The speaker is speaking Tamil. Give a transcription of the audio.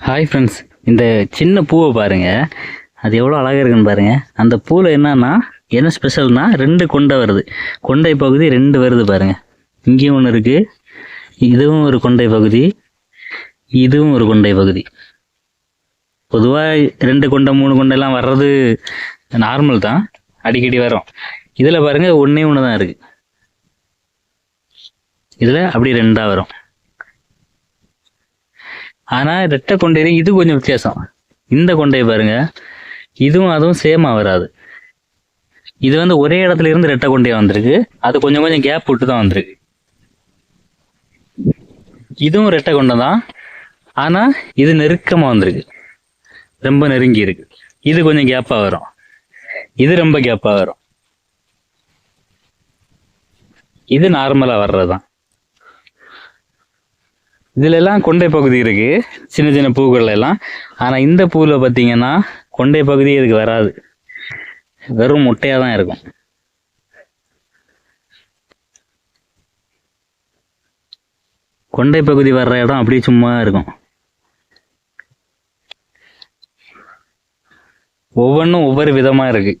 ஹாய் ஃப்ரெண்ட்ஸ் இந்த சின்ன பூவை பாருங்கள் அது எவ்வளோ அழகாக இருக்குன்னு பாருங்கள் அந்த பூவில் என்னன்னா என்ன ஸ்பெஷல்னால் ரெண்டு கொண்டை வருது. கொண்டை பகுதி ரெண்டு வருது பாருங்கள் இங்கேயும் ஒன்று இருக்குது இதுவும் ஒரு கொண்டை பகுதி. இதுவும் ஒரு கொண்டை பகுதி. பொதுவாக ரெண்டு கொண்டை மூணு கொண்டைலாம் வர்றது நார்மல் தான். அடிக்கடி வரும். இதில் பாருங்கள் ஒன்றே ஒன்று தான் இருக்குது இதில் அப்படி ரெண்டாக வரும். ஆனால் ரெட்டை கொண்டையிலையும் இது கொஞ்சம் வித்தியாசம். இந்த கொண்டையை பாருங்க. இதுவும் அதுவும் சேமாக வராது. இது வந்து ஒரே இடத்துல இருந்து ரெட்டை கொண்டையா வந்திருக்கு. அது கொஞ்சம் கொஞ்சம் கேப் விட்டு தான் வந்திருக்கு. இதுவும் ரெட்டை கொண்டை தான். ஆனால் இது நெருக்கமாக வந்திருக்கு. ரொம்ப நெருங்கி இருக்கு. இது கொஞ்சம் கேப்பாக வரும். இது ரொம்ப கேப்பாக வரும். இது நார்மலாக வர்றது தான் இதுல எல்லாம் கொண்டை பகுதி இருக்கு. சின்ன சின்ன பூக்கள் எல்லாம் ஆனா இந்த பூவில் பார்த்தீங்கன்னா கொண்டை பகுதி இதுக்கு வராது. வெறும் முட்டையா தான் இருக்கும். கொண்டை பகுதி வர்ற இடம் அப்படியே சும்மா இருக்கும். ஒவ்வொன்றும் ஒவ்வொரு விதமா இருக்கு.